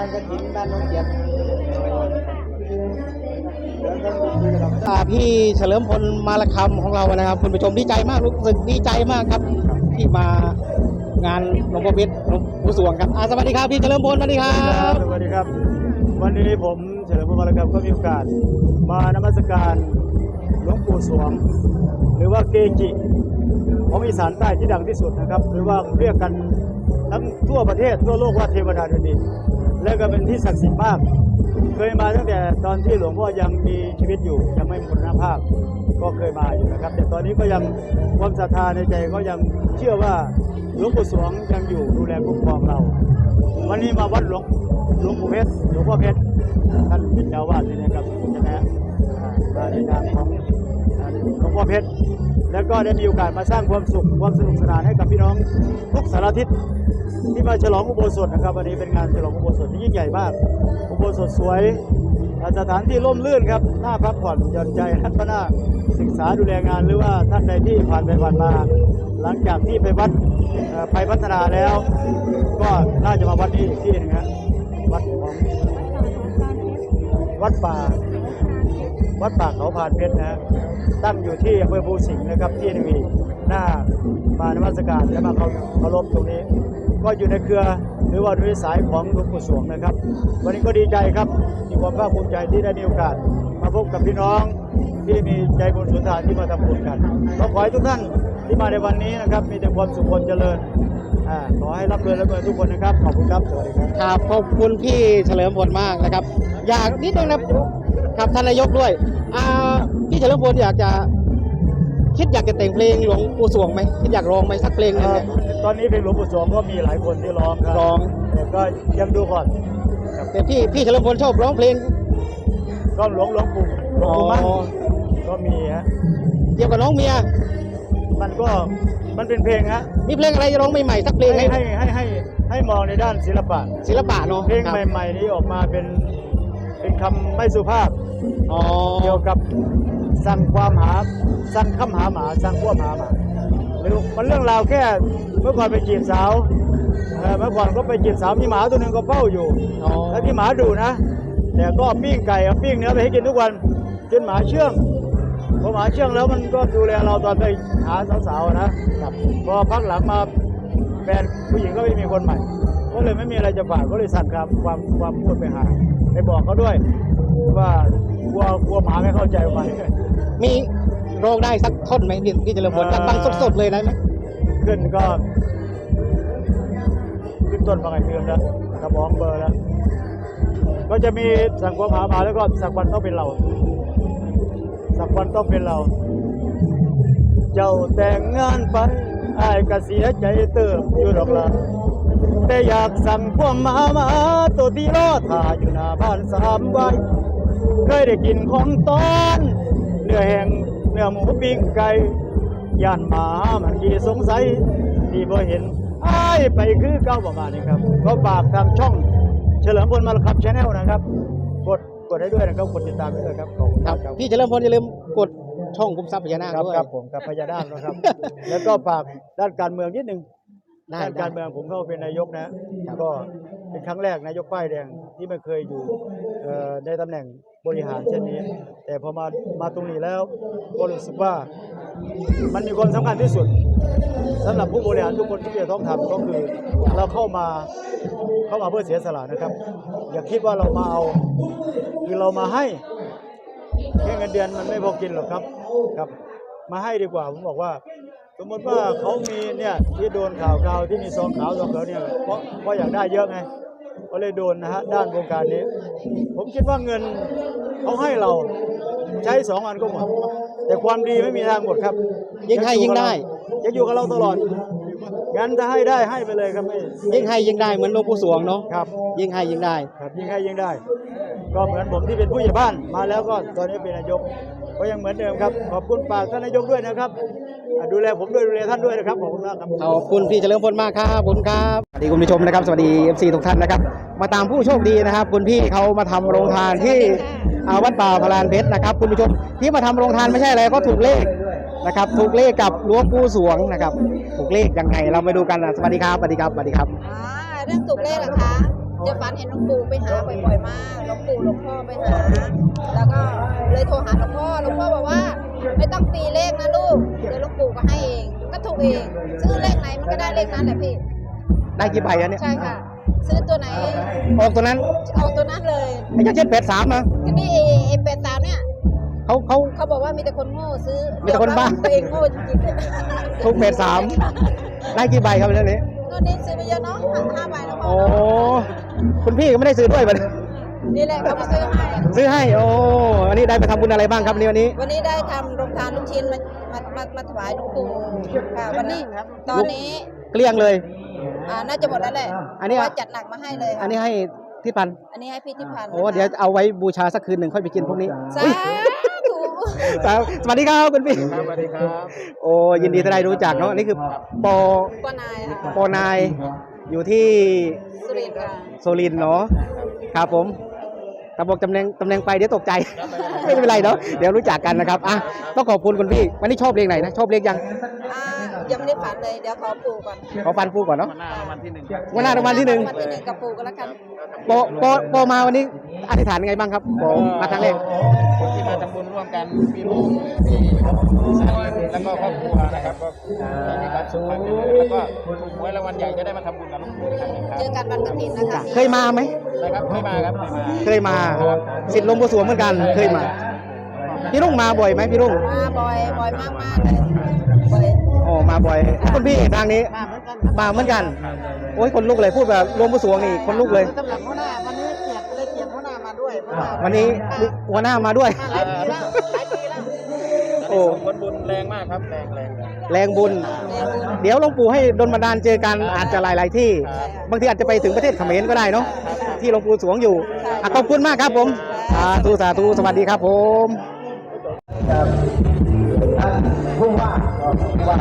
านกระถิ่นบ้านน้องเกียรติอ่าพี่เฉลิมพลมาละคำของเรานะครับ คุณผู้ชมดีใจมากรู้สึกดีใจมากครับ ที่มางานหลวงพ่อเพชรหลวงปู่สวงครับอาสวัสดีครับพี่เฉลิมพลสวัสดีครับสวัสดีครับ วันนี้ผมเฉลิมพลมรกรรมก็มีโอกาส มานมัสการหลวงปู่สวง หรือว่าเกจิของอีสานใต้ที่ดังที่สุดนะครับ หรือว่าเรียกกันทั้งทั่วประเทศทั่วโลกว่าเทวดาแผ่นดิน และก็เป็นที่ศักดิ์สิทธิ์มาก เคยมาตั้งแต่ตอนที่หลวงพ่อยังมีชีวิตอยู่ยังไม่มรณภาพ ก็เคยมาอยู่นะครับ แต่ตอนนี้ก็ยังความศรัทธาในใจก็ยังเชื่อว่าหลวงปู่สวงยังอยู่ดูแลคุ้มครองเรา วันนี้มาวัดหลวงหลวงปู่เพชรหลวงพ่อเพชรท่านเป็นเจ้าวาดนี่นะครับใช่ไหมฮะมาในนามของหลวงพ่อเพชรแล้วก็ได้มีโอกาสมาสร้างความสุขความสนุกสนานให้กับพี่น้องทุกสารทิศ ที่มาฉลองอุโบสถนะครับวันนี้เป็นงานฉลองอุโบสถที่ยิ่งใหญ่มากอุโบสถสวยสถานที่ร่มรื่นครับน่าพักผ่อนหย่อนใจท่านก็น่าศึกษาดูแลงานหรือว่าท่านใดที่ผ่านไปผ่านมา หลังจากที่ไปวัดไปพัฒนาแล้ว ก็น่าจะมาวัดนี้อีกที่นึงฮะวัดของวัดป่า วัดป่าเขาพานเพชรนะฮะตั้งอยู่ที่อำเภอภูสิงห์นะครับที่นวีหน้ามานมัสการและมาเขาเคารพตรงนี้ ก็อยู่ในเครือหรือว่าในสายของหลวงปู่สวงนะครับ วันนี้ก็ดีใจครับมีความภาคภูมิใจที่ได้มีโอกาส มาพบกับพี่น้องที่มีใจบุญสุนทานที่มาทำบุญกันก็ขอให้ทุกท่านที่มาในวันนี้นะครับ มีแต่ความสุขความเจริญขอให้รับเรือนรับเงินทุกคนนะครับ ขอบคุณครับสวัสดีครับครับขอบคุณพี่เฉลิมพลมากนะครับ อยากนิดนึงนะครับท่านนายกด้วยพี่เฉลิมพลอยากจะ คิดอยากจะแต่งเพลงหลวงปู่สวงไหมคิดอยากร้องไหมสักเพลงหนึงเนี่ย ตอนนี้เพลงหลวงปู่สวงก็มีหลายคนที่ร้องครับร้อง แต่ก็ยังดูก่อนแต่พี่พี่เฉลิมพลชอบร้องเพลงก็หลวงหลวงปู่หลวงปู่มั่นก็มีฮะเกี่ยวกับน้องเมีย มันก็มันเป็นเพลงฮะมีเพลงอะไรจะร้องใหม่ๆสักเพลงให้ให้ให้ให้ให้ให้มองในด้านศิลปะ ศิลปะเนาะเพลงครับใหม่ ๆ นี้ออกมาเป็นเป็นคำไม่สุภาพ อ๋อ เกี่ยวกับ สั่งความหาสั่งคำหาหมาสั่งความหาหมาหรือมันเรื่องราวแค่เมื่อก่อนไปจีบสาวเอ่อเมื่อก่อนก็ไปจีบสาวมีหมาตัวหนึ่งก็เฝ้าอยู่อ๋อแล้วที่หมาดุนะ แต่ก็ปิ้งไก่เอาปิ้งเนื้อไปให้กินทุกวันจนหมาเชื่องพอหมาเชื่องแล้วมันก็ดูแลเราตอนไปหาสาวๆนะครับพอพักหลังมาแฟนผู้หญิงก็ไม่มีคนใหม่ ก็เลยไม่มีอะไรจะฝากก็เลยสั่งความความความพูดไปหาไปบอกเขาด้วย ว่ากลัวกลัวหมาไม่เข้าใจไป มีร้องได้สักท่อนไหมพี่พี่เฉลิมพลเอ่อฟังสดๆเลยได้ไหมขึ้นก็ขึ้นต้นมาไงเดือนแล้วกระบองเบอร์แล้วก็จะมีสั่งความหาหมาแล้วก็สักวันต้องเป็นเรา สักวันต้องเป็นเรา เจ้าแต่งงานไปอายก็เสียใจเติบอยู่ดอกละแต่อยากสั่งพวกหมาหมาตัวที่รอท่าอยู่หน้าบ้านสามวันเคยได้กินของตอน เนื้อแห้งเนื้อหมูปิ้งไก่ย่านหมามันกี่สงสัยที่บ่เห็นอ้ายไปคือเก้าประมาณนี้ครับก็ฝากทางช่อง เฉลิมพลมาลคับชาแนลนะครับ กดกดให้ด้วยนะครับกดติดตามให้ด้วยครับขอบคุณครับครับพี่เฉลิมพลอย่าลืมกดช่องคุมทรัพย์พญานาคครับด้วย ครับผมกับพญานาคนะครับ แล้วก็ฝากด้านการเมืองนิดนึงได้ด้านการเมืองผมเข้าเป็นนายกนะ ก็ เป็นครั้งแรกนายกป้ายแดงที่ไม่เคยอยู่ในตำแหน่งบริหารเช่นนี้ แต่พอมามาตรงนี้แล้วก็รู้สึกว่ามันมีความสำคัญที่สุดสำหรับผู้บริหารทุกคนที่จะต้องทำก็คือเราเข้ามาเข้ามาเพื่อเสียสละนะครับ อย่าคิดว่าเรามาเอาคือเรามาให้แค่เงินเดือนมันไม่พอกินหรอกครับครับ มาให้ดีกว่าผมบอกว่า สมมติว่าเขามีเนี่ยที่โดนข่าวข่าวที่มีซองขาวซองเขียวเนี่ยเพราะเพราะอยากได้เยอะไงก็เลยโดนนะฮะด้านวงการนี้ ผมคิดว่าเงินเขาให้เราใช้สองวันก็หมดแต่ความดีไม่มีทางหมดครับยิ่งให้ยิ่งได้ยังอยู่กับเราตลอดงั้นถ้าให้ได้ให้ไปเลยครับไม่ยิ่งให้ยิ่งได้เหมือนหลวงปู่สวงเนาะครับ ยิ่งให้ยิ่งได้ครับยิ่งให้ยิ่งได้ ก็เหมือนผมที่เป็นผู้ใหญ่บ้านมาแล้วก็ตอนนี้เป็นนายกก็ยังเหมือนเดิมครับขอบคุณปากท่านนายกด้วยนะครับอ่า ดูแลผมด้วยดูแลท่านด้วยนะครับขอบคุณมากครับขอบคุณพี่เฉลิมพลมากครับขอบคุณครับสวัสดีคุณผู้ชมนะครับสวัสดี FC ทุกท่านนะครับ มาตามผู้โชคดีนะครับ คุณพี่เขามาทำโรงทานที่อ่าวัดป่าพลานเพชรนะครับ คุณผู้ชมที่มาทำโรงทานไม่ใช่อะไรก็ถูกเลขนะครับ ถูกเลขกับหลวงปู่สวงนะครับ ถูกเลขยังไงเราไปดูกันนะสวัสดีครับสวัสดีครับสวัสดีครับอ่าเรื่องถูกเลขเหรอคะจะฝันเห็นหลวงปู่ไปหาบ่อยๆมากหลวงปู่หลวงพ่อไปหา แล้วก็เลยโทรหาหลวงพ่อหลวงพ่อบอกว่า ไม่ต้องตีเลขนะลูกเดี๋ยวหลวงปู่ก็ให้เอง ก็ถูกเอง ซื้อเลขไหนมันก็ได้เลขนั้นแหละพี่ ได้กี่ใบอะเนี่ยใช่ค่ะ ซื้อตัวไหนออกตัวนั้นเอาตัวนั้นเลยไอ้อย่างเช่นแปดสามนะก็นี่เอเอเป็ดสามเนี่ยเขาเขา เขาบอกว่ามีแต่คนโง่ซื้อมีแต่คนบ้ายอรับตัวเองโง่จริงๆเลยทุกแปดสามได้กี่ใบครับเรื่องนี้ ตัวนี้ซื้อไปเยอะเนาะห้าห้าใบแล้วพอโอ้เนาะคุณพี่ก็ไม่ได้ซื้อด้วยบัดนี้ นี่แหละเขามาซื้อให้ ซื้อให้ โอ้วันนี้ได้ไปทำบุญอะไรบ้างครับวันนี้วันนี้ วันนี้ได้ทำโรงทานลูกชิ้นมามามามาถวายหลวงปู่ค่ะวันนี้ตอนนี้เกลี้ยงเลย อ่าน่าจะหมดแล้วแหละอันนี้ เพราะว่าจัดหนักมาให้เลยอันนี้ให้ที่ปันอันนี้ให้พี่ทิพันธ์โอ้เดี๋ยวเอาไว้บูชาสักคืนหนึ่งค่อยไปกินพวกนี้สาอุ๊ยธุครับสวัสดีครับคุณพี่ครับสวัสดีครับ โอ้ยินดีที่ได้รู้จักเนาะอันนี่คือปอป้านายค่ะปอนายอยู่ที่สุรินทร์ค่ะ โซลินทร์เนาะครับผม ตำบอกตำแหน่งตำแหน่งไปเดี๋ยวตกใจ ไม่เป็นไรเนาะเดี๋ยวรู้จักกันนะครับอะต้องขอบคุณคุณพี่วันนี้ชอบเลขไหนนะชอบเลขยังอ่ายังไม่ได้ฝันเลยเดี๋ยวขอปู่ก่อนขอฟันฟูก่อนเนาะวันหน้ารางวัลที่หนึ่งวันหน้ารางวัลที่หนึ่งรางวัลที่หนึ่งกับปู่ก็แล้วกันปอปอปอมาวันนี้อธิษฐานยังไงบ้างครับปอมาครั้งแรก คนที่มาทำบุญร่วมกันพี่ลุงพี่สาลีแล้วก็ครอบครัวนะครับก็มีความสุขความเจริญแล้วก็ถูกหวยรางวัลใหญ่จะได้มาทำบุญกับหลุงปู่อีกครั้งหนึ่งครับ เจอกันวันกฐินนะคะ เคยมาไหม นะครับเคยมาครับเคยมาเคยมาสิทธิ์หลวงปู่สวงเหมือนกันเคยมา พี่ลุงมาบ่อยไหมพี่ลุงมาบ่อยบ่อยมากมากๆเลยบ่อยอ๋อมาบ่อยคุณพี่ทางนี้มาเหมือนกันโอ้ยคนลุกเลยพูดแบบหลวงปู่สวงนี่คนลุกเลยสำหรับหัวหน้าวันนี้เกียรติเลยเกียรติหัวหน้ามาด้วยเพราะว่าวันนี้หัวหน้ามาด้วยหลายปีแล้วหลายปีแล้วโอ้ผลบุญแรงมากครับแรงแรงแรงแรงบุญ เดี๋ยวหลวงปู่ให้ดลบันดาลเจอกันอาจจะหลาย ๆ ที่ บางทีอาจจะไปถึงประเทศเขมรก็ได้เนาะ ที่หลวงปู่สวงอยู่อะขอบคุณมากครับผมสาธุสาธุสวัสดีครับผมผู้ว่าผู้ว่า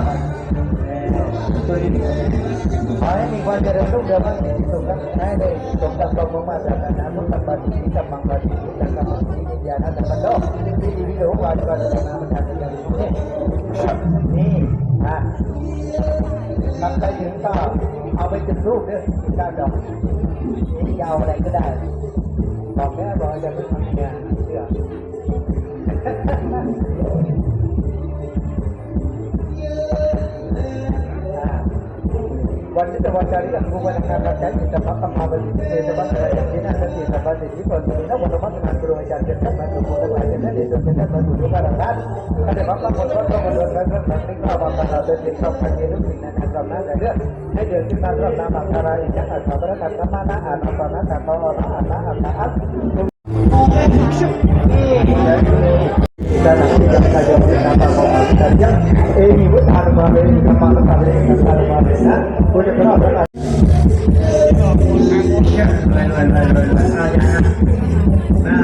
สุรินทร์ขอให้มีความเจริญรุ่งเรืองมั่งมีสุขและให้ได้สมดังความมุ่งมั่นปรารถนาพุทธปฏิทินมังคลทิจังกัมมิวิญญาณัตตันโลที่ดีวิโรวาจารณาประชาชนอย่างนี้นี่อะ ทำไปถึงก็เอาไปจุดรูปเด้อจุดด้าดอกนี่จะเอะไรก็ได้บอกแม่บอกจะเป็นทำเนี่ยเชื่อวันนี้จะวันจารีกับผู้ว่าการราชการจะพักมาบริเวณจะพักอะไรอย่างนี้นะสังเกตสังเกตที่คนนี้นะวันพัฒนาครูอาจารย์จะทำมาทุกคนอะไรจะได้เดินจะได้มาดูดูการงานแต่พักมาคนก็ต้องมาเดินกันเรื่องนี้ก็ว่าเราเดินติดกับพันธุ์ลูกศิษย์นะครับเราหน้าแต่เรื่องให้เดินขึ้นมารับน้ำอัคราอย่างนี้อาจจะประกาศธรรมะนะอ่านอัปปะนะการต่อนะอ่านนะอ่านนะอ่าน dan nanti kita saja bersama sama saja ini bukan apa ini sama sama ini sama sama nah boleh berapa Nah,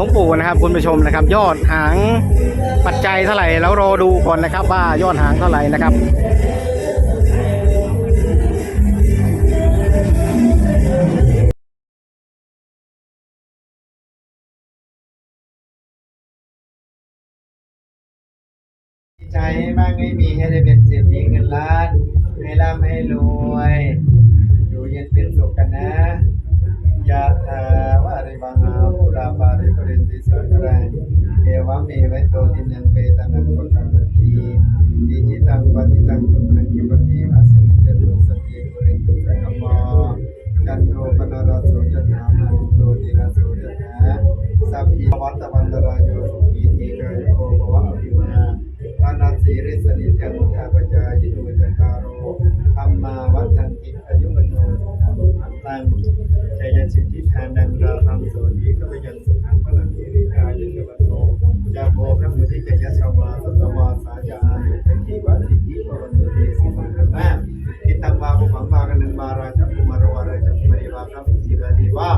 ลวงปู่นะครับ คุณผู้ชมนะครับ ยอดหางปัจจัยเท่าไหร่แล้วรอดูก่อนนะครับ ว่ายอดหางเท่าไหร่นะครับใจมากไม่มีให้ได้เป็นเศรษฐีเงินล้าน ให้ร่ำให้รวย อยู่เย็นเป็นสุขกันนะ ยะถาวาริวังอาภูราปาริปรินติสักรังเอวะเมไวโตตินังเปตานัง ตังชัยสิทธิทานังราธังโสติขปยันสุขังพลังสิริกายุกวัตโตยาโภพระมุทิจยสวาสัตวาสาจาอายุจันทิวัสิทธิปวันตุเตสิมังคลาทิตังวาภุพังวากันหนังวาราชกุมารวาราชกุมารีวาพระมิสิวาดีวา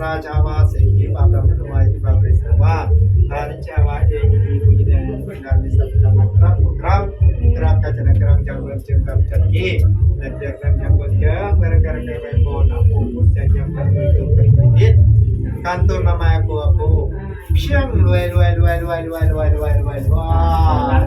ราชาวาสิกิวาพระมนุวาจิวาเปสวาอาริจาวาเอ นกรังจังเวมจังกับจักกีนัจจกังจังเวมจังเวรการเกวโมนะโมพุทธังจังกันเวตุกันเวดิ kantor mama aku aku siang luai luai luai luai luai luai luai luai wah